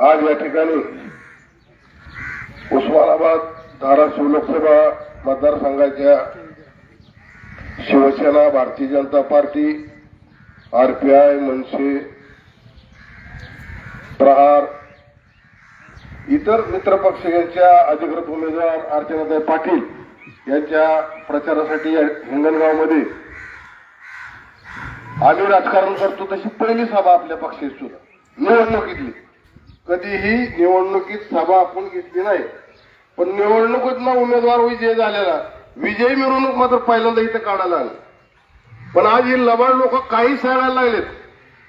आज या ठिकाणी उस्मानाबाद धाराशिव लोकसभा मतदारसंघाच्या शिवसेना भारतीय जनता पार्टी आरपीआय मनसे प्रहार इतर मित्रपक्ष यांच्या अधिकृत उमेदवार अर्चनाताई पाटील यांच्या प्रचारासाठी हिंगणगावमध्ये आम्ही राजकारण करतो तशी पहिली सभा आपल्या पक्षाची सुद्धा. निवडणुकीतली कधीही निवडणुकीत सभा आपण घेतली नाही. पण निवडणुकीत ना उमेदवार विजय झालेला विजय मिरवणूक मात्र पहिल्यांदा इथं काढायला आली. पण आज ही लबाड लोक काही सांगायला लागलेत.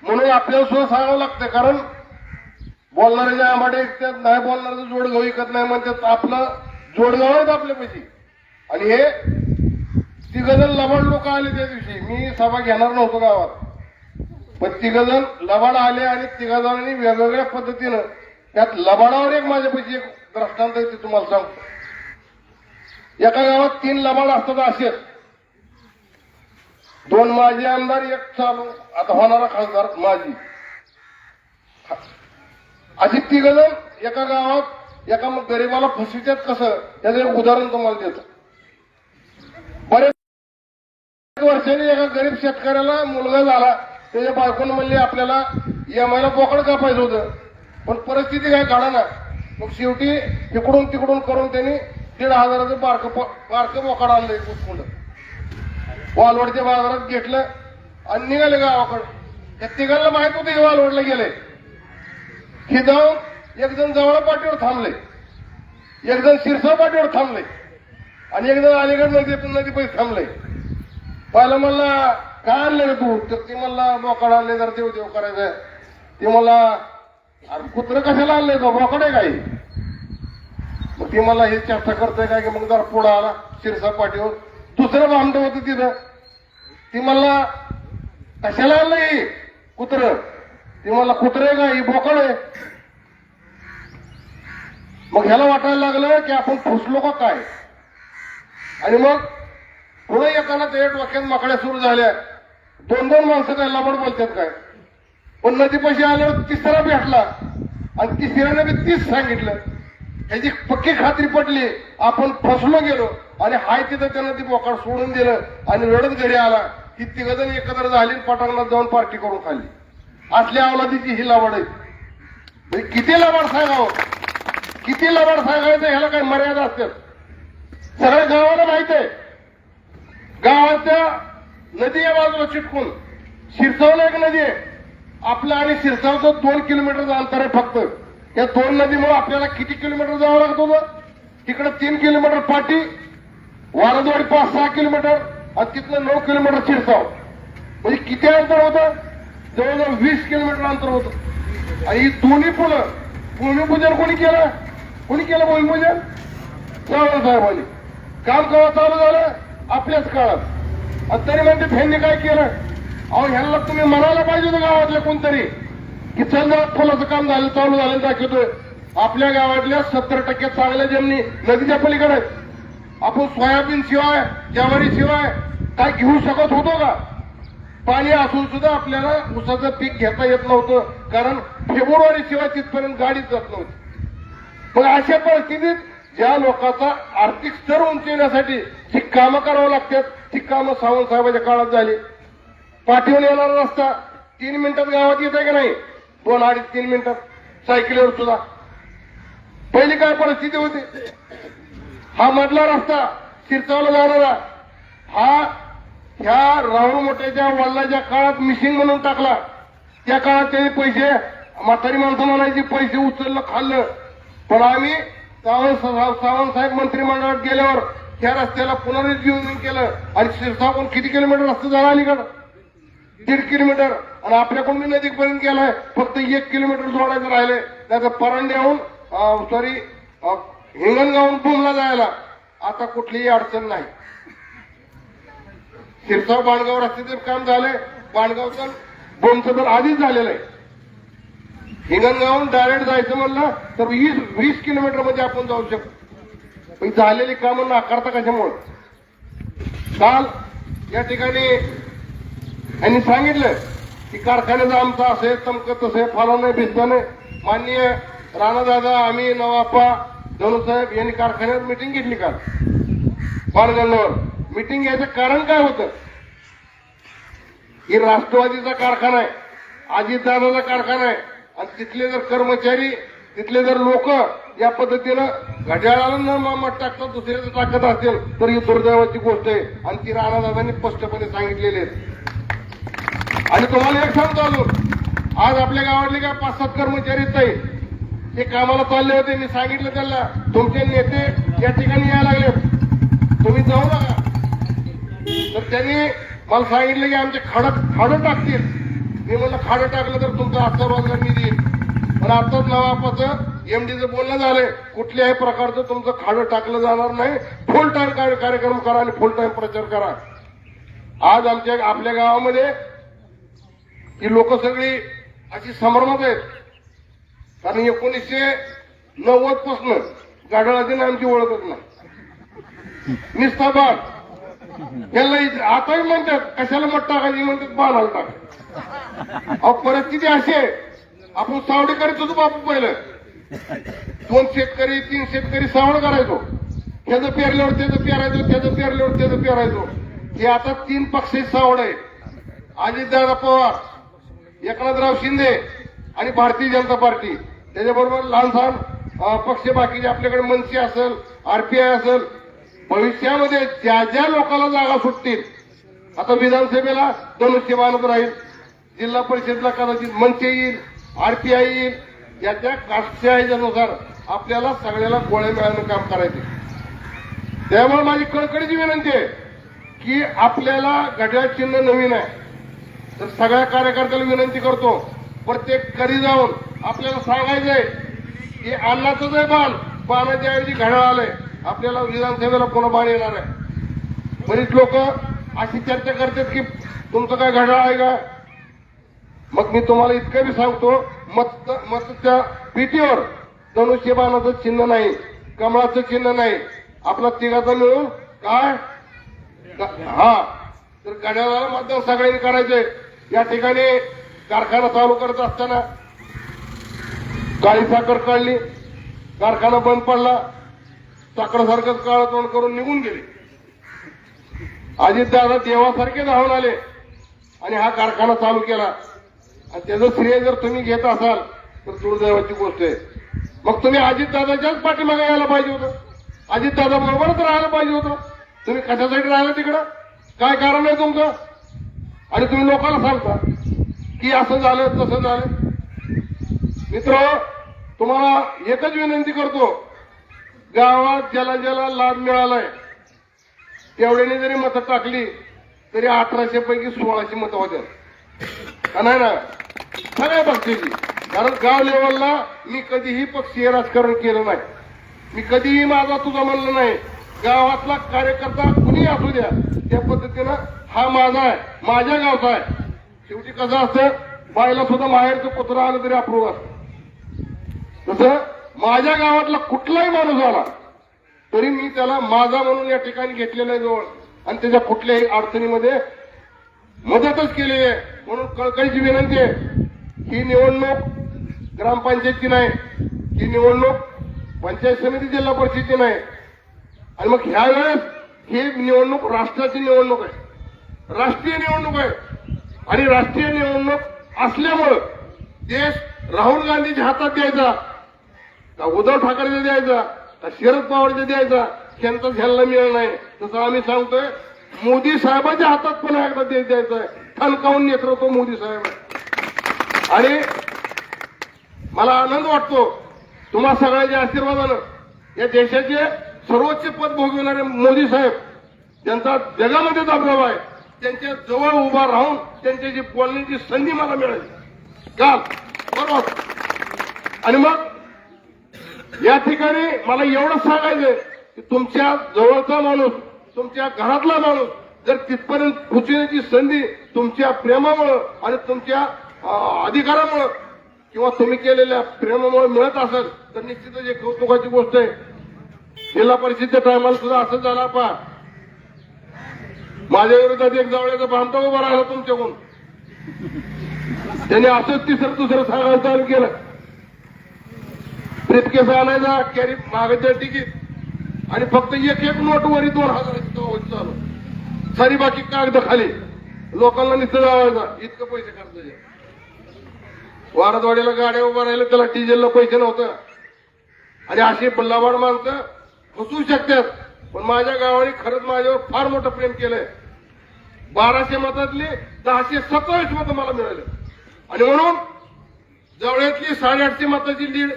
म्हणून आपल्याला सुद्धा सांगावं लागतं कारण बोलणारे आंबाडे ऐकतात नाही बोलणारे जोडगाव ऐकत नाही म्हणतात. आपलं जोडगाव आहेत आपल्यापैकी. आणि हे तिघजण लबाड लोक आले त्या दिवशी. मी सभा घेणार नव्हतो गावात. पण तिघजण लबाड आले आणि तिघजणांनी वेगवेगळ्या पद्धतीनं त्यात लबाडावर एक माझ्यापैकी एक दृष्टांत आहे ते तुम्हाला सांगतो. एका गावात तीन लबाड असतात असे. दोन माजी आमदार एक चालू आता होणारा खासदार माजी. अशी तिघजण एका गावात एका मग गरीबाला फसवितात कसं? त्याचं एक उदाहरण तुम्हाला देतो. बरेच वर्षांनी एका गरीब शेतकऱ्याला मुलगा झाला. त्याच्या बायकोनं म्हणले आपल्याला एमआयला बोकड कापायचं होतं? पण परिस्थिती काय काढा ना मग शेवटी तिकडून तिकडून करून त्यांनी दीड हजाराचं बारकं बारकं बोकड आणलंय कुठकुंड वालवडच्या बाजारात घेतलं आणि निघाले गावाकडं. त्या तिघांना माहीत होतं हे वालवडला गेले हे जाऊन एक जण जवळ पाठीवर थांबले एक जण शिरसा पाठीवर थांबले आणि एक जण अलीगड नदी नदी पैसे थांबले पहिला म्हणला काय आणले रे तू तर ती मला बोकड आणले जर देव देव करायचं ती मला अरे कुत्र कशाला आणले तो बोकड आहे काही मग ती मला हे चर्चा करतोय काय की मग जरा पुढं आला शिरसा पाठीवर दुसरं भामटं होतं तिथं ती मला कशाला आणलंय कुत्र ती मला कुत्र आहे का ही बोकड आहे मग ह्याला वाटायला लागलं की आपण फुसलो का काय आणि मग पुढे एकाला ते डोक्यात माकड्या सुरू झाल्या दोन दोन माणसं काय लबड बोलतात काय? पण नदीपाशी आल्यावर तिसरा भेटला. आणि तिसऱ्याने बी तीच सांगितलं. ह्याची पक्की खात्री पटली. आपण फसलो गेलो. आणि हाय तिथं त्यानं ती बोकाड सोडून दिलं. आणि रडत घरी आला. ही तिघजण एकत्र झाली आणि पटांगणात जाऊन पार्टी करून खाल्ली. असल्या अवलादीची ही लावड आहे. म्हणजे किती लबाड सांगावं? किती लबाड सांगायचं ह्याला काही मर्यादा असतात. सगळ्या गावाला माहीत आहे. गावाच्या नदी या बाजूला चिटकून. शिरसावला एक नदी आहे. आपलं आणि शिरसावचं दोन किलोमीटरचं अंतर आहे फक्त. या दोन नदीमुळे आपल्याला किती किलोमीटर जावं लागत होतं तिकडे तीन किलोमीटर पाटी वारदवाडी पाच सहा किलोमीटर आणि तिथलं नऊ किलोमीटर शिरसाव. म्हणजे किती अंतर होतं? जवळजवळ वीस किलोमीटर अंतर होतं. आणि ही दोन्ही पुलं भूमिपूजन कोणी केलं? कोणी केलं भूमिपूजन? चव्हाण साहेबांनी काम केव्हा चालू झालं? आपल्याच काळात. तरी म्हणते फेंनी काय केलं? अहो ह्यांना तुम्ही म्हणायला पाहिजे होतं गावातले कोणतरी. की चल जरा फुलाचं काम झालं चालू झालं दाखवतोय. आपल्या गावातल्या सत्तर टक्के चांगल्या जमिनी नदीच्या पलीकडे आपण सोयाबीन शिवाय ज्वारी शिवाय काय घेऊ शकत होतो का? पाणी असून सुद्धा आपल्याला ऊसाचं पीक घेता येत नव्हतं कारण फेब्रुवारी शिवाय तिथपर्यंत गाडीच जात नव्हती. पण अशा परिस्थितीत ज्या लोकांचा आर्थिक स्तर उंचवण्यासाठी जी कामं करावं लागतात ती कामं सावंत साहेबाच्या काळात झाली. पाठीवर येणारा रस्ता तीन मिनिटात गावात येत आहे का नाही? दोन अडीच तीन मिनिटात सायकलीवर सुद्धा. पहिली काय परिस्थिती होती? हा मधला रस्ता शिरसावला जाणारा. हा ह्या राहुल मोठ्याच्या वडिलाच्या काळात मिशिंग म्हणून टाकला. त्या काळात त्याने पैसे म्हातारी माणसं म्हणायची पैसे उचललं खाल्लं. पण आम्ही सावंत सावंत साहेब मंत्रिमंडळात गेल्यावर त्या रस्त्याला पुनरुज्जीवन केलं आणि शिरसावून किती किलोमीटर रस्ता झाला अलीकडं? दीड किलोमीटर. आणि आपल्याकडून मी नदीपर्यंत गेलाय. फक्त एक किलोमीटर जोडायचं राहिले त्याचं परांड्याहून सॉरी हिंगणगावून बुमला जायला आता कुठलीही अडचण नाही. शिरसाव बाणगाव रस्त्याचं काम झालंय. बाणगावचं बोमचं तर आधीच झालेलं आहे. हिंगणगावून डायरेक्ट जायचं म्हणलं तर वीस वीस किलोमीटरमध्ये आपण जाऊ शकतो झालेली कामं नाकारता कशामुळं? काल या ठिकाणी यांनी सांगितलं की कारखान्याचं आमचा असे तमकत असे फालवणे भिजताने माननीय राणा दादा आम्ही नवाप्पा धनुसाहेब यांनी कारखान्यात मिटिंग घेतली काल. पानगंगावर मिटिंग घ्यायचं कारण काय होतं? ही राष्ट्रवादीचा कारखाना आहे अजितदादाचा कारखाना आहे. आणि तिथले जर कर्मचारी तिथले जर लोक या पद्धतीनं घड्याळाला न मत टाकतात दुसऱ्याचं टाकत असेल तर ही दुर्दैवाची गोष्ट आहे. आणि ती राणादादांनी स्पष्टपणे सांगितलेली आहे. आणि तुम्हाला एक सांगतो अजून. आज आपल्या गावातले काय पाच सात कर्मचारी ताई. ते कामाला चालले होते मी सांगितलं त्यांना. तुमचे नेते या ठिकाणी यायला लागले तुम्ही जाऊ नका. तर त्यांनी मला सांगितलं की आमचे खडक खाडं टाकतील. मी म्हणलं खाडं टाकलं तर तुमचा आजचा रोजगार मी देईल पण आताच नवापाचं एमडीचं बोलणं झालंय. कुठल्याही प्रकारचं तुमचं खाडं टाकलं जाणार नाही. फुल टाइम कार्यक्रम करा आणि फुल टाइम प्रचार करा. आज आमच्या आपल्या गावामध्ये ही लोक सगळी अशी संभ्रमात आहेत. कारण एकोणीसशे नव्वदपासून दिन आमची ओळखच नाही. निस्ताबाद यांना इथे- आताही म्हणतात कशाला मत टाकायची? म्हणतात बाणाला टाक परिस्थिती अशी आहे. आपण सावडेकर तुझं होतो बापू पहिलं. दोन शेतकरी तीन शेतकरी सावड करायचो. त्याचं पेरल्यावर त्याचं पेरायचो त्याचं पेरल्यावर त्याचं पेरायचो. हे आता तीन पक्षी सावड आहे. अजितदादा पवार एकनाथराव शिंदे आणि भारतीय जनता पार्टी. त्याच्याबरोबर लहान सहान पक्ष बाकीचे आपल्याकडे मनसे असेल आरपीआय असेल भविष्यामध्ये ज्या ज्या लोकांना जागा सुटतील आता विधानसभेला धनुष्यबाणच राहील. जिल्हा परिषदला कदाचित मनसे येईल आरपीआय येईल या त्या कास्टच्या ह्याच्यानुसार आपल्याला सगळ्याला गोळ्या मिळालं काम करायचे. त्यामुळे माझी कळकळीची विनंती आहे की आपल्याला घड्याळ चिन्ह नवीन आहे. तर सगळ्या कार्यकर्त्याला विनंती करतो प्रत्येक घरी जाऊन आपल्याला सांगायचंय की अन्नाचंच आहे बाण बाणाच्या ऐवजी घड्याळ आलंय. आपल्याला विधानसभेला पुन्हा बाण येणार आहे? बरीच लोक अशी चर्चा करतात की तुमचं काय घड्याळ आहे का? मग मी तुम्हाला इतकं बी सांगतो मत मतच्या पिटीवर धनुष्यबाणाचं चिन्ह नाही कमळाचं चिन्ह नाही. आपला तिघाचा मिळून काय? हा. तर कड्याला मतदान सगळ्यांनी करायचंय. या ठिकाणी कारखाना चालू करत असताना काळी साखर काढली कारखाना बंद पडला साखरसारखं काळ तोंड करून निघून गेले. अजितदादा देवासारखे धावून आले आणि हा कारखाना चालू केला. आणि त्याचं श्रेय जर तुम्ही घेत असाल तर दुर्दैवाची गोष्ट आहे. मग तुम्ही अजितदादाच्याच पाठीमागे यायला पाहिजे होतं. अजितदादा बरोबरच राहायला पाहिजे होतं. तुम्ही कशासाठी राहिला तिकडं? काय कारण आहे तुमचं? आणि तुम्ही लोकांना सांगता की असं झालं तसं झालं. मित्र तुम्हाला एकच विनंती करतो. गावात ज्याला ज्याला लाभ मिळालाय तेवढ्याने जरी मतं टाकली तरी अठराशे पैकी सोळाशे मतं होत्या. का नाही ना सगळ्या पक्षाची कारण गाव लेवलला मी कधीही पक्षीय राजकारण केलं नाही. मी कधीही माझा तुझा म्हणलं नाही. गावातला कार्यकर्ता कुणी असू द्या त्या पद्धतीनं हा माझा आहे. माझ्या गावचा आहे. शेवटी कसं असतं बायला सुद्धा माहेरचं पत्र आलं तरी अप्रूव्ह असतं. तसं माझ्या गावातला कुठलाही माणूस आला तरी मी त्याला माझा म्हणून या ठिकाणी घेतलेला आहे जवळ. आणि त्याच्या कुठल्याही अडचणीमध्ये मदतच केलेली आहे. म्हणून कळकळीची विनंती आहे. ही निवडणूक ग्रामपंचायतची नाही ही निवडणूक पंचायत समिती जिल्हा परिषदची नाही. आणि मग ह्या वेळेस ही निवडणूक राष्ट्राची निवडणूक आहे. राष्ट्रीय निवडणूक आहे. आणि राष्ट्रीय निवडणूक असल्यामुळं देश राहुल गांधीच्या हातात द्यायचा का उद्धव ठाकरेचा द्यायचा का शरद पवारचा द्यायचा त्यांचा घ्यायला मिळत नाही. तसं आम्ही सांगतोय मोदी साहेबांच्या हातात पुन्हा एकदा देश द्यायचा आहे ठणकावून नेतृत्व मोदी साहेब आणि मला आनंद वाटतो तुम्हा सगळ्याच्या आशीर्वादानं या देशाचे सर्वोच्च पद भोगविणारे मोदी साहेब त्यांचा जगामध्ये दबाव आहे. त्यांच्या जवळ उभा राहून त्यांच्याशी बोलण्याची संधी मला मिळाली. काल बरोबर आणि मग या ठिकाणी मला एवढंच सांगायचंय की तुमच्या जवळचा माणूस तुमच्या घरातला माणूस जर तिथपर्यंत पोचण्याची संधी तुमच्या प्रेमामुळं आणि तुमच्या अधिकारामुळं किंवा तुम्ही केलेल्या प्रेमामुळे मिळत असेल तर निश्चितच एक कौतुकाची गोष्ट आहे. जिल्हा परिषदेच्या टायमाला सुद्धा असं झालं पा माझ्या विरोधात एक जवळचा भामटा उभा राहिला तुमच्याकडून. त्याने असंच तिसरं दुसरं सांगायला चालू केलं. ब्रीफकेस आणायचा कॅरी मागायचं तिकीट आणि फक्त एक एक नोट वरी दोन चालू. सारी बाकी कागद खाली. लोकांना जावायचा इतकं पैसे खर्च वारदवाडीला गाड्या उभा राहिल्या त्याला डिझेलला पैसे नव्हतं. आणि अशी बल्लाबाड माणसं फसवू शकतात. पण माझ्या गावाने खरंच माझ्यावर फार मोठं प्रेम केलंय. बाराशे मतातली दहाशे सत्तावीस मतं मला मिळाले. आणि म्हणून जवळ्यातली साडेआठशे मताची लीड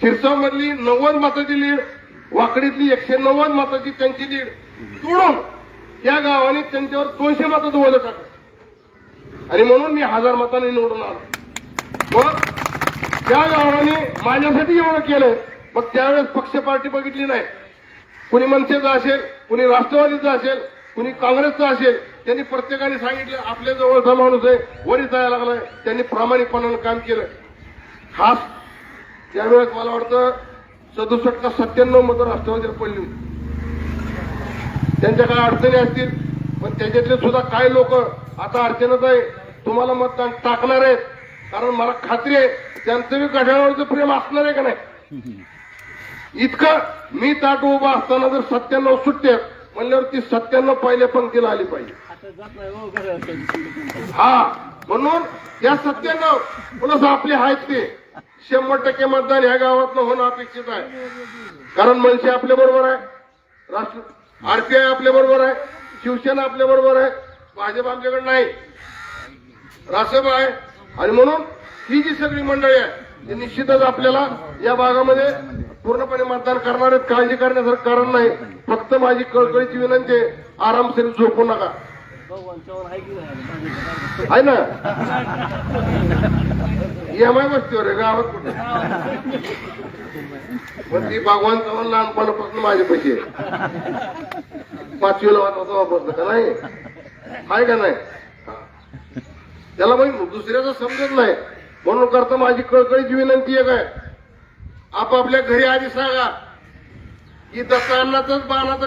शिरसाव मधली नव्वद मताची लीड वाकडीतली एकशे नव्वद मताची त्यांची लीड तोडून त्या गावाने त्यांच्यावर दोनशे मताचं ओलं टाकलं. आणि म्हणून मी हजार मतांनी निवडून आलो. मग त्या गावाने माझ्यासाठी एवढं केलं. मग त्यावेळेस पक्ष पार्टी बघितली नाही. कुणी मनसेचं असेल कुणी राष्ट्रवादीचं असेल कुणी काँग्रेसचं असेल त्यांनी प्रत्येकाने सांगितलं आपल्या जवळचा माणूस आहे वरी जायला लागलाय. त्यांनी प्रामाणिकपणानं काम केलं. खास त्यावेळेस मला वाटतं सदुसष्ट का सत्त्याण्णव मतं राष्ट्रवादीला पडली होती. त्यांच्या काय अडचणी असतील पण त्याच्यातले सुद्धा काही लोक आता अडचणच आहे. तुम्हाला मतदान टाकणार आहेत. कारण मला खात्री आहे त्यांचं बी घड्याळावरचं प्रेम असणार आहे का नाही? इतकं मी ताट उभा असताना जर सत्त्याण्णव सुटते म्हणल्यावर ती सत्त्याण्णव पहिल्या पंक्तीला आली पाहिजे. हा म्हणून या सत्त्याण्णव प्लस आपले आहेत ते. शंभर टक्के मतदान ह्या गावातलं होणं अपेक्षित आहे. कारण मनसे आपल्या बरोबर आहे. राष्ट्र आरपीआय आपल्या बरोबर आहे. शिवसेना आपल्या बरोबर आहे. भाजप आमच्याकडे नाही. रासप आहे. आणि म्हणून ही जी सगळी मंडळी आहे ती निश्चितच आपल्याला या भागामध्ये पूर्णपणे मतदान करणार आहेत. काळजी करण्यासारखं कारण नाही. फक्त माझी कळकळीची विनंती आहे आरामशीर झोपू नका. आहे ना? एम आय वस्तीवर आहे गावात कुठे? पण ती भगवान चव्हाण लहानपणापासून माझे पैसे आहे. पाचवीला वाजता का नाही? आहे का नाही? त्याला मग दुसऱ्याचं समजत नाही. म्हणून करता माझी कळकळीची विनंती आहे. काय आपापल्या घरी आधी सांगा की दत्ता अण्णाचंच बाणाचं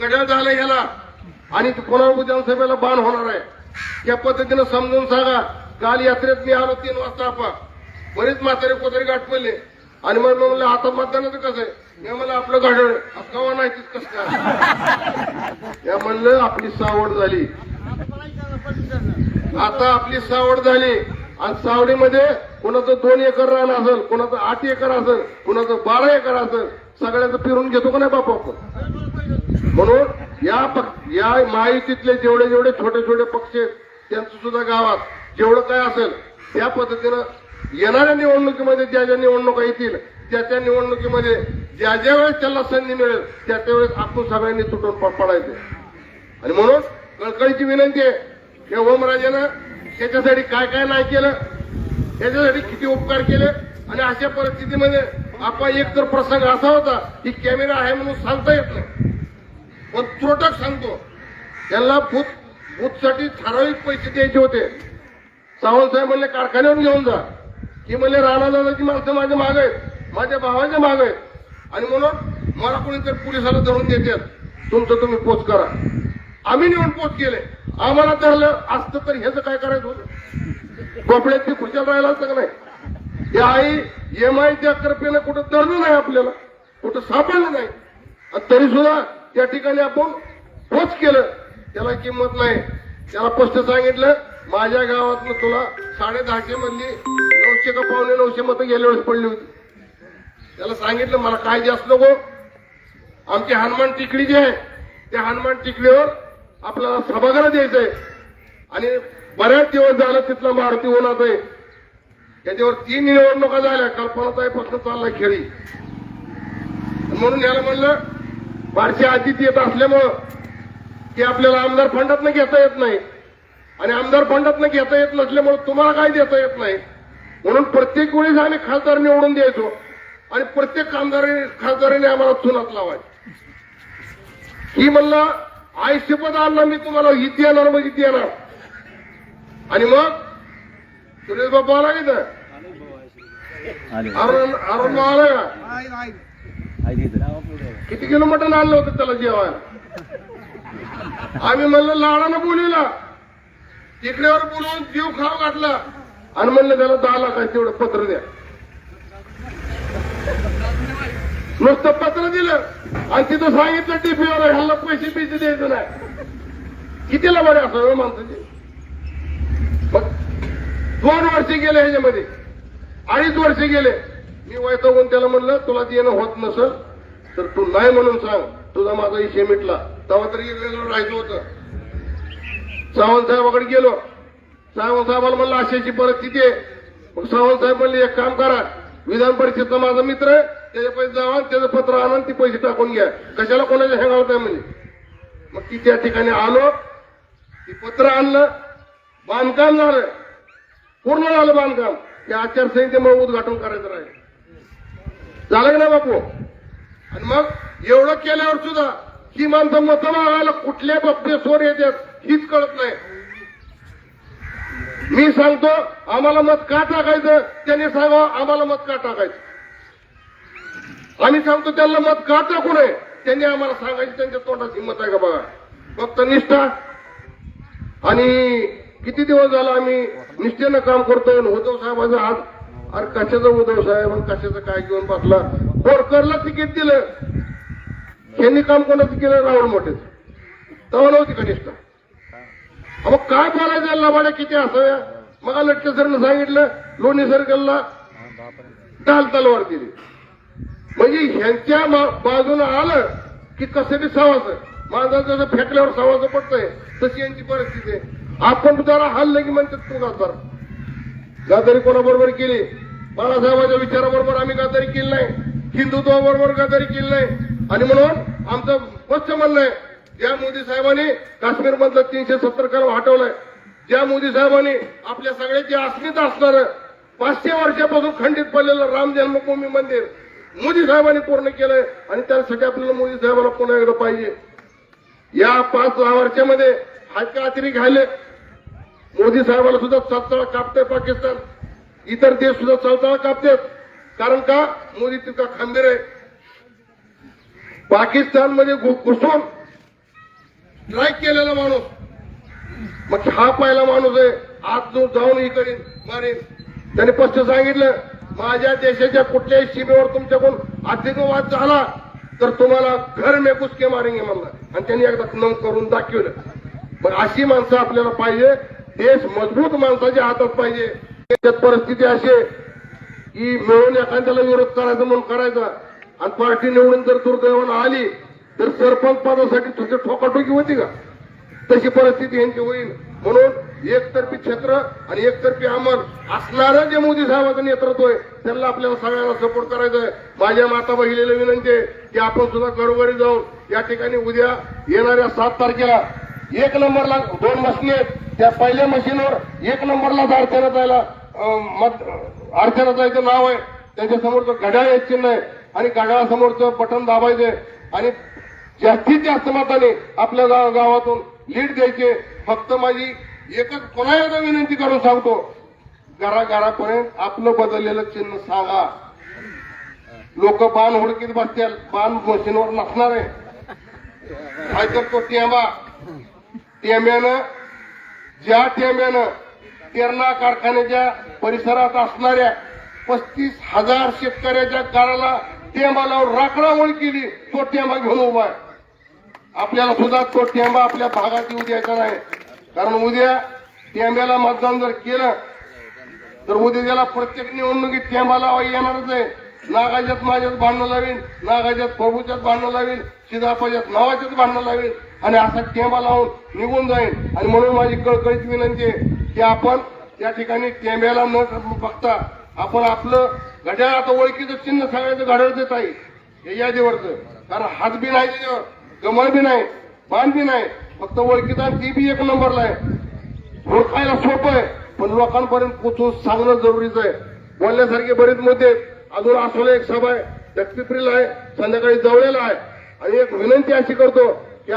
गडळ झालं ह्याला. आणि कोणा विधानसभेला बाण होणार आहे? या पद्धतीनं समजून सांगा काल यात्रेत मी आलो तीन वाजता आपण. बरेच म्हातारे कोतरी गाठ पडले. आणि मग म्हणलं आता मतदानाचं कसं आहे? मी म्हणलं आपलं गाढळ कवा नाही कसं काय? या म्हणलं आपली सावड झाली. आता आपली सावड झाली. आणि सावडीमध्ये कोणाचं दोन एकर रान असेल कोणाचं आठ एकर असेल कोणाचं बारा एकर असेल सगळ्याचं फिरून घेतो का नाही बापा आपण? म्हणून या पक्ष या महायुतीतले जेवढे जेवढे छोटे छोटे पक्ष आहेत त्यांचं सुद्धा गावात जेवढं काय असेल त्या पद्धतीनं येणाऱ्या निवडणुकीमध्ये ज्या ज्या निवडणुका येतील त्या त्या निवडणुकीमध्ये ज्या ज्या वेळेस त्याला संधी मिळेल त्या त्यावेळेस आपण सगळ्यांनी तुटून पडायचे. आणि म्हणून कळकळीची विनंती आहे की ओमराजेनं त्याच्यासाठी काय काय नाही केलं त्याच्यासाठी किती उपकार केले आणि अशा परिस्थितीमध्ये आपण एक तर प्रसंग असा होता की कॅमेरा आहे म्हणून सांगता येत नाही. पण त्रोटक सांगतो. त्यांना भूत भूतसाठी ठराविक पैसे द्यायचे होते. सावंत साहेब म्हणले कारखान्यावर घेऊन जा. की म्हणले राणा दादाची माणसं माझ्या माग आहेत. माझ्या भावाच्या माग आहेत. आणि म्हणून मला कोणीतरी पोलिसाला धरून देतात. तुमचं तुम्ही पोच करा. आम्ही नेऊन पोच केले. आम्हाला धरलं असतं तर ह्याचं काय करायचं होतं? गोपड्यात ते खुशाल राहिला असतं का नाही? या आई एम आयच्या कृपेनं कुठं धरलं नाही आपल्याला? कुठं सापडलं नाही? तरी सुद्धा त्या ठिकाणी आपण पोच केलं. त्याला किंमत नाही. त्याला स्पष्ट सांगितलं माझ्या गावातनं तुला साडे दहाशे मधली नऊशे का पावणे नऊशे मतं गेल्या वेळेस पडली होती. त्याला सांगितलं मला काय जास्त नको. आमची हनुमान टिकडी जी आहे त्या हनुमान टिकडीवर आपल्याला सभागृह द्यायचंय. आणि बऱ्याच दिवस झालं तिथला मारुती होणार आहे. त्याच्यावर तीन निवडणुका झाल्या. कल्पनाताईपासून चालला खेळी. म्हणून याला म्हणलं बारशे आधीच येत असल्यामुळं की आपल्याला आमदार फंडातनं घेता येत नाही. आणि आमदार फंडातनं घेता येत नसल्यामुळे तुम्हाला काय देता येत नाही? म्हणून प्रत्येक वेळेस आम्ही खासदार निवडून द्यायचो. आणि प्रत्येक आमदाराने खासदाराने आम्हाला चुनात लावायची. ही म्हणलं आयुष्यपद आणला मी तुम्हाला हिती येणार मग हिती येणार आणि मग सुरेश बाबा आला की अरुण अरुण बाबा आला का. किती किलो मटण आणलं होतं त्याला जेवायला आम्ही म्हणलं लाडानं बोलिला. तिकडेवर बोलून जीव खाव घातला. आणि म्हणलं त्याला दहा लाख तेवढं पत्र द्या. नुसतं पत्र दिलं. आणि तिथं सांगितलं टिफीवर ह्याला पैसे पैसे द्यायचं नाही. कितीला बरे असं हो, माणसाचे? मग दोन वर्ष गेले ह्याच्यामध्ये. अडीच वर्ष गेले. मी वैतागून त्याला म्हणलं तुला येणं होत नसल तर तू नाही म्हणून सांग. तुझा माझा इशे मिटला. तेव्हा तरी वेगळं राहायचं होतं. सावंत साहेबाकडे गेलो. सावंत साहेबाला म्हणलं अशाची परिस्थिती आहे. मग सावंत साहेब म्हणले एक काम करा. विधान परिषदचा माझा मित्र आहे त्याचे पैसे जावा त्याचं पत्र आणा ते पैसे टाकून घ्या. कशाला कोणाच्या हँगावत आहे म्हणजे मग ती त्या ठिकाणी आलो. ती पत्र आणलं. बांधकाम झालं. पूर्ण झालं बांधकाम. त्या आचारसंहितेमुळे उद्घाटन करायचं राहील. झालं की बापू? आणि मग एवढं केल्यावर सुद्धा ही माणसं मतं मागायला कुठल्या बाबतीत सोर येतात हीच कळत नाही. मी सांगतो आम्हाला मत का टाकायचं? त्यांनी सांगावं आम्हाला मत का टाकायचं? आम्ही सांगतो त्यांना मत का टाकू नये? त्यांनी आम्हाला सांगायचं त्यांच्या तोंडात हिंमत आहे का बघा? फक्त निष्ठा. आणि किती दिवस झाला आम्ही निष्ठेनं काम करतोय होतो उद्धव आज आज अरे कशाचा उद्धव साहेब कशाचं काय घेऊन बसला? बोरकरला तिकीट दिलं. यांनी काम कोणाचं केलं? राहुल मोठेच. तवा नव्हती का मग काय बोलायचं? लबाड्या किती असाव्या? मग लटके सरनं सांगितलं लोणी सर्कलला डाल तलवार दिली. म्हणजे ह्यांच्या बाजूनं आलं की कसं बी सवाचं माझा जसं फेकल्यावर सवाचं पडतंय तशी यांची परिस्थिती आहे. आपण जरा हल्लं की म्हणतात तू गादारी कोणाबरोबर केली? बाळासाहेबांच्या विचाराबरोबर आम्ही गादारी केली नाही? हिंदुत्वाबरोबर गादारी केली नाही? आणि म्हणून आमचं स्पष्ट म्हणणं आहे ज्या मोदी साहेबांनी काश्मीर मधलं तीनशे सत्तर कलम हटवलंय ज्या मोदी साहेबांनी आपल्या सगळ्याची अस्मिता असणारं पाचशे वर्षापासून खंडित पडलेलं राम जन्मभूमी मंदिर मोदी साहेबांनी पूर्ण केलंय आणि त्यासाठी आपल्याला मोदी साहेबांना पुन्हा एकदा पाहिजे. या पाच दहा वर्षामध्ये हातका अतिरिक्त घाले मोदी साहेबाला सुद्धा चळचळ कापते पाकिस्तान. इतर देश सुद्धा चळचळ कापते कारण का? मोदी तितका खंबीर आहे. पाकिस्तानमध्ये घु- घुसून स्ट्राईक केलेला माणूस. मग हा पहिला माणूस आहे. आज जो जाऊन ही करीन मारीन. त्याने स्पष्ट सांगितलं माझ्या देशाच्या कुठल्याही सीमेवर तुमच्याकडून अधिकवाद झाला तर तुम्हाला घर मेकुसके कुचके मारेंगे म्हणला. आणि त्यांनी एकदा नम करून दाखवलं. पण अशी माणसं आपल्याला पाहिजे देश मजबूत माणसाच्या हातात पाहिजे. त्याच्यात परिस्थिती अशी की मिळून एखाद्याला विरोध करायचा म्हणून करायचा. आणि पार्टी निवडून जर दुर्दैवानं आली तर सरपंच पदासाठी तुझी ठोकाठोकी होती का? तशी परिस्थिती यांची होईल. म्हणून एकतर्फी क्षेत्र आणि एकतर्फी अमर असणारं जे मोदी साहेबांचं नेतृत्व आहे त्यांना आपल्याला सगळ्यांना सपोर्ट करायचं आहे. माझ्या माता बहिणीला विनंती आहे की आपण सुद्धा घरोघरी जाऊन या ठिकाणी उद्या येणाऱ्या सात तारखेला एक नंबरला दोन मशीन आहेत. त्या पहिल्या मशीनवर एक नंबरला अडचणत जायला अं, अडचणत जायचं नाव आहे. त्याच्यासमोरचं घड्याळ एक चिन्ह आहे. आणि घड्याळासमोरचं बटन दाबायचंय आणि जास्तीत जास्त मताने आपल्या गाव गावातून लीड द्यायचे फक्त माझी एकच पुन्हा एकदा विनंती करून सांगतो. घराघरापर्यंत आपलं बदललेलं चिन्ह सांगा. लोक बाण हुडकीत बसतील. बाण मशीनवर नसणार आहे. नाहीतर तो टेंबा. टेम्यानं ज्या टेम्यानं तेरणा कारखान्याच्या परिसरात असणाऱ्या पस्तीस हजार शेतकऱ्याच्या गाळाला टेंबा लावून राखणावळ केली तो टेंबा घेऊन उभा आहे. आपल्याला सुद्धा तो टेंबा आपल्या भागात येऊ द्यायचा नाही. कारण उद्या टेंब्याला मतदान जर केलं तर उद्या त्याला प्रत्येक निवडणुकीत टेंबा लावा येणारच आहे. नागाच्यात माझ्यात भांडणं लावीन नागाच्यात प्रभूच्यात भांडणं लावीन सिदापाच्यात नावाच्यात भांडणं लावीन. आणि असा टेंबा लावून निघून जाईन आणि म्हणून माझी कळकळीत विनंती आहे की आपण त्या ठिकाणी टेंब्याला न बघता आपण आपलं घड्याळ आता ओळखीचं चिन्ह सांगायचं घड्याळ देत आहे. हे यादीवरचं कारण हात बी नाही त्याच्यावर कमळ बी नाही बाण बी नाही. फक्त ओळखीचा ती बी एक नंबरला आहे. ओळखायला सोपं आहे पण लोकांपर्यंत पोचून सांगणं जरुरीचं आहे. बोलण्यासारखे बरेच मुद्दे अजून आसोला एक सभा आहे दक्षिप्रिल आहे संध्याकाळी जवळेला आहे. आणि एक विनंती अशी करतो की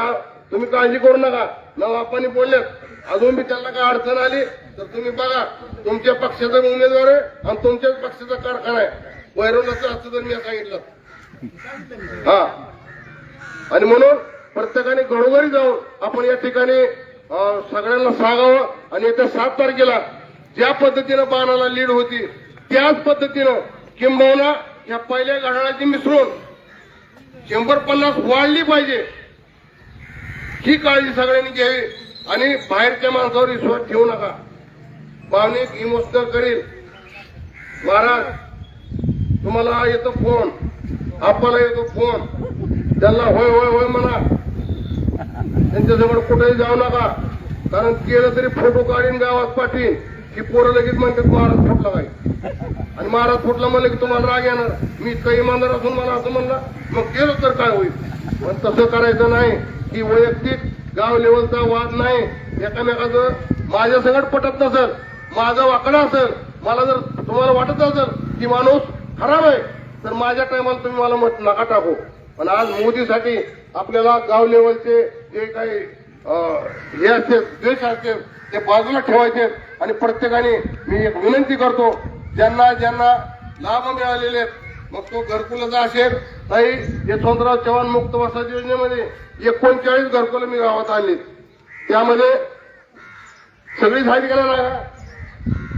तुम्ही काळजी करू नका. ना आपण बोलल्यात अजून बी त्यांना काय अडचण आली तर तुम्ही बघा. तुमच्या पक्षाचा उमेदवार आहे आणि तुमच्याच पक्षाचा कारखाना आहे. वैरवलाचं असतं जर मी सांगितलं. हा. आणि म्हणून प्रत्येकाने घरोघरी जाऊन आपण या ठिकाणी सगळ्यांना सांगावं आणि येत्या सात तारखेला ज्या पद्धतीनं बाणाला लीड होती त्याच पद्धतीनं किंबहुना या पहिल्या घड्याळाची मिसळून शंभर पन्नास वाढली पाहिजे. ही काळजी सगळ्यांनी घ्यावी आणि बाहेरच्या माणसावर विश्वास ठेवू नका. भावनिक इमोशनल करील महाराज तुम्हाला येतो फोन. आपल्याला येतो फोन. त्यांना होय होय होय म्हणा. त्यांच्याजवळ कुठेही जाऊ नका. कारण केलं तरी फोटो काढीन गावात पाठवीन की पोरं लगेच म्हणतात महाराज फुटला काय आणि महाराज फुटला म्हणलं की तुम्हाला राग येणार. मी इतका इमानदार असून मला असं म्हणलं. मग केलं तर काय होईल? पण तसं करायचं नाही. ही वैयक्तिक गाव लेवलचा वाद नाही. एकामेकाचं माझ्या सगळं पटत नसेल माझं वाकडं असेल मला जर तुम्हाला वाटत असेल की माणूस खराब आहे तर माझ्या टायमाला तुम्ही मला मत नका टाकू. पण आज मोदीसाठी आपल्याला गाव लेवलचे जे काही हे असतील द्वेष असतील ते बाजूला ठेवायचे आणि प्रत्येकाने मी एक विनंती करतो ज्यांना ज्यांना लाभ मिळालेले आहेत मग तो घरकुलाचा असेल ताई यशवंतराव चव्हाण मुक्त वसाहत योजनेमध्ये एकोणचाळीस घरकुलं मी गावात आणली त्यामध्ये सगळी झाली गेल्या ना?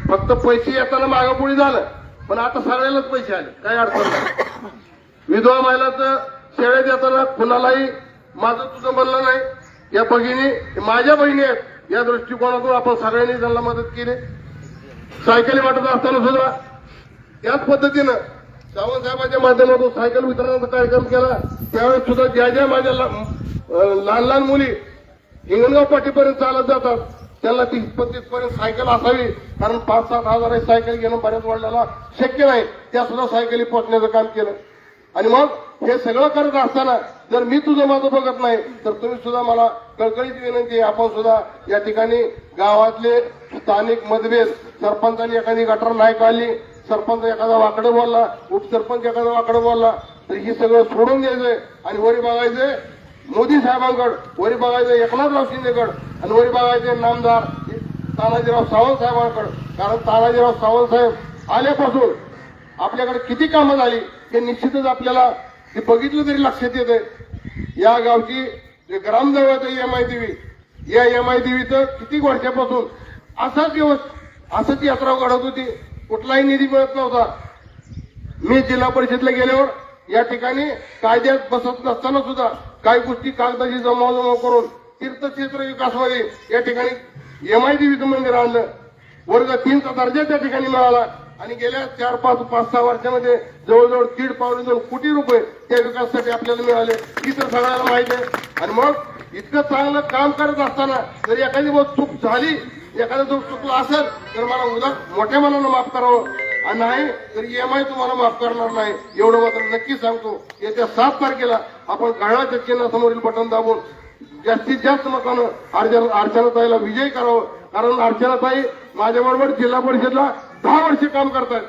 फक्त पैसे येताना मागापुढे झालं पण आता सगळ्यालाच पैसे आले. काही अडचण नाही. विधवा महिलाचं शाळेत देताना कुणालाही माझं तुझं म्हणलं नाही. या भगिनी माझ्या बहिणी आहेत. या दृष्टिकोनातून आपण सगळ्यांनी त्यांना मदत केली. सायकली वाटत असताना सुद्धा त्याच पद्धतीनं सावंतसाहेबांच्या माध्यमातून सायकल वितरणाचा कार्यक्रम केला. त्यावेळेस सुद्धा ज्या ज्या माझ्या लहान लहान मुली हिंगणगाव पाठीपर्यंत चालत जातात त्यांना ती पर्यंत सायकल असावी कारण पाच सात हजार सायकल घेणं बऱ्याच वाढल्याला शक्य नाही. त्या सुद्धा सायकली पोचण्याचं काम केलं. आणि मग हे सगळं करत असताना जर मी तुझं माझं बघत नाही तर तुम्ही सुद्धा मला कळकळीत विनंती आपण सुद्धा या ठिकाणी गावातले स्थानिक मतभेद सरपंचांनी एखादी गटर नाही काढली सरपंच एखादा वाकडं बोलला उपसरपंच एखादा वाकडं बोलला तर हे सगळं सोडून द्यायचंय आणि वरी बघायचंय मोदी साहेबांकड वरी बघायचं एकनाथराव शिंदेकड आणि वरी बघायचे नामदार तानाजीराव सावंत साहेबांकड. कारण तानाजीराव सावंत साहेब आल्यापासून आपल्याकडे किती कामं झाली हे निश्चितच आपल्याला ते बघितलं तरी लक्षात येते. या गावची जे ग्रामदेवत एम आय देवी या एम आय देवीचं किती वर्षापासून असाच दिवस असंच यात्रा घडत होती. कुठलाही निधी मिळत नव्हता. मी जिल्हा परिषदला गेल्यावर या ठिकाणी कायद्यात बसत नसताना सुद्धा काही गोष्टी कागदाची जमावजमाव करून तीर्थक्षेत्र विकासमध्ये या ठिकाणी एम आय मंदिर आणलं. वर्ग तीनचा दर्जा त्या ठिकाणी मिळाला. आणि गेल्या चार पाच पाच सहा वर्षामध्ये जवळजवळ दीड पावणे दोन कोटी रुपये त्या विकासासाठी आपल्याला मिळाले. ही तर सगळ्याला माहिती आहे. आणि मग इतकं चांगलं काम करत असताना जर एखादी गोष्ट चूक झाली एखादा जो चुकला असेल तर मला उद्या मोठ्या मनानं माफ करावं. आणि नाही तर ईएमआय तुम्हाला माफ करणार नाही. एवढं मात्र नक्की सांगतो. येत्या सात तारखेला आपण घड्याळाच्या चिन्हासमोरील बटन दाबून जास्तीत जास्त मतानं अर्चना अर्चनाताईला विजय करावं. कारण अर्चनाताई माझ्याबरोबर जिल्हा परिषदला दहा वर्षे काम करतात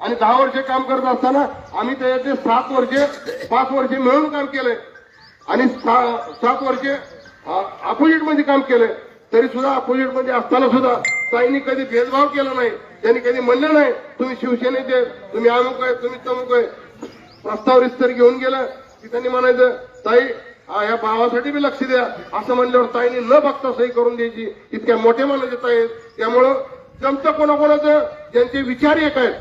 आणि दहा वर्षे काम करत असताना आम्ही त्याच्यातले सात वर्षे पाच वर्षे मिळून काम केलंय. आणि सा- सात वर्षे अपोजिटमध्ये काम केलंय. तरी सुद्धा अपोजिटमध्ये असताना सुद्धा ताईंनी कधी भेदभाव केला नाही त्यांनी कधी म्हणलं नाही तुम्ही शिवसेनेचे तुम्ही अमुक आहे तुम्ही तमुक आहे. प्रस्ताव रिस्तर घेऊन गेलं की त्यांनी म्हणायचं ताई या भावासाठी बी लक्ष द्या. असं म्हणल्यावर ताईने न बघता सही करून द्यायची. इतक्या मोठ्या मनाचे ताई आहेत. त्यामुळं जमतं कोणाकोणाचं ज्यांचे विचार एक आहेत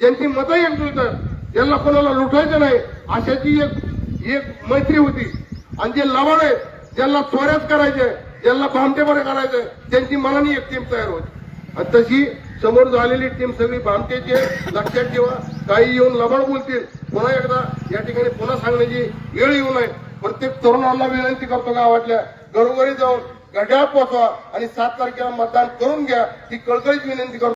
ज्यांची मतं एक जुळतात ज्यांना कोणाला लुटायचं नाही अशाची एक एक मैत्री होती. आणि जे लवण आहे ज्यांना चोऱ्याच करायचे ज्यांना भामटेपणे करायचं त्यांची मनाने एक टीम तयार होती. आणि तशी समोर झालेली टीम सगळी भामटेची आहे. लक्षात ठेवा. काही येऊन लबाड बोलतील. पुन्हा एकदा या ठिकाणी पुन्हा सांगण्याची वेळ येऊ नये. प्रत्येक तरुणांना विनंती करतो गावातल्या. घरोघरी जाऊन घड्याळ पोचवा आणि सात तारखेला मतदान करून घ्या. ही कळकळीत विनंती करतो.